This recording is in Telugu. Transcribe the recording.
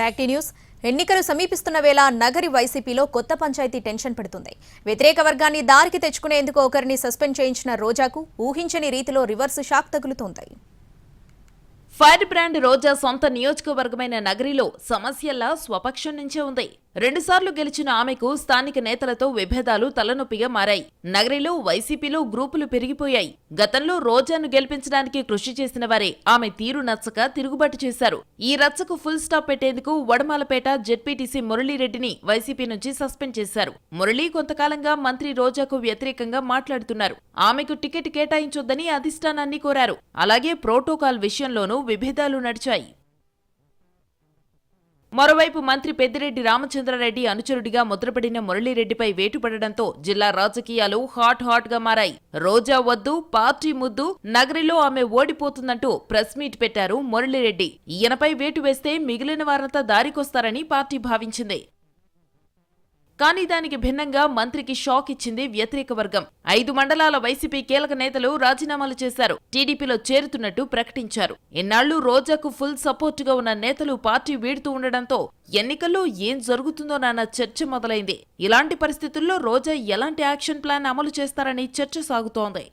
Back tea news. ఎన్నికలు సమీపిస్తున్న వేళ నగరి వైసీపీలో కొత్త పంచాయతీ టెన్షన్ పెడుతుంది. వ్యతిరేక వర్గాన్ని దారికి తెచ్చుకునేందుకు ఒకరిని సస్పెండ్ చేయించిన రోజాకు ఊహించని రీతిలో రివర్స్ షాక్ తగులుతోంది. ఫైర్ బ్రాండ్ రోజా సొంత నియోజకవర్గమైన నగరిలో సమస్యల్లా స్వపక్షం నుంచే ఉంది. రెండుసార్లు గెలిచిన ఆమెకు స్థానిక నేతలతో విభేదాలు తలనొప్పిగా మారాయి. నగరిలో వైసీపీలో గ్రూపులు పెరిగిపోయాయి. గతంలో రోజాను గెలిపించడానికి కృషి చేసిన వారే ఆమె తీరు నచ్చక తిరుగుబాటు చేశారు. ఈ రచ్చకు ఫుల్ స్టాప్ పెట్టేందుకు వడమాలపేట జెడ్పీటీసీ మురళీరెడ్డిని వైసీపీ నుంచి సస్పెండ్ చేశారు. మురళీ కొంతకాలంగా మంత్రి రోజాకు వ్యతిరేకంగా మాట్లాడుతున్నారు. ఆమెకు టికెట్ కేటాయించొద్దని అధిష్టానాన్ని కోరారు. అలాగే ప్రోటోకాల్ విషయంలోనూ విభేదాలు నడిచాయి. మరోవైపు మంత్రి పెద్దిరెడ్డి రామచంద్రారెడ్డి అనుచరుడిగా ముద్రపడిన మురళీరెడ్డిపై వేటుపడడంతో జిల్లా రాజకీయాలు హాట్ హాట్గా మారాయి. రోజా వద్దు పార్టీ ముద్దు నగరిలో ఆమె ఓడిపోతుందంటూ ప్రెస్ మీట్ పెట్టారు మురళీరెడ్డి. ఈయనపై వేటు వేస్తే మిగిలిన వారంతా దారికొస్తారని పార్టీ భావించింది. కానీ దానికి భిన్నంగా మంత్రికి షాక్ ఇచ్చింది వ్యతిరేక వర్గం. ఐదు మండలాల వైసీపీ కీలక నేతలు రాజీనామాలు చేశారు. టీడీపీలో చేరుతున్నట్టు ప్రకటించారు. ఇన్నాళ్ళు రోజాకు ఫుల్ సపోర్టుగా ఉన్న నేతలు పార్టీ వీడుతూ ఉండడంతో ఎన్నికల్లో ఏం జరుగుతుందోనన్న చర్చ మొదలైంది. ఇలాంటి పరిస్థితుల్లో రోజా ఎలాంటి యాక్షన్ ప్లాన్ అమలు చేస్తారని చర్చ సాగుతోంది.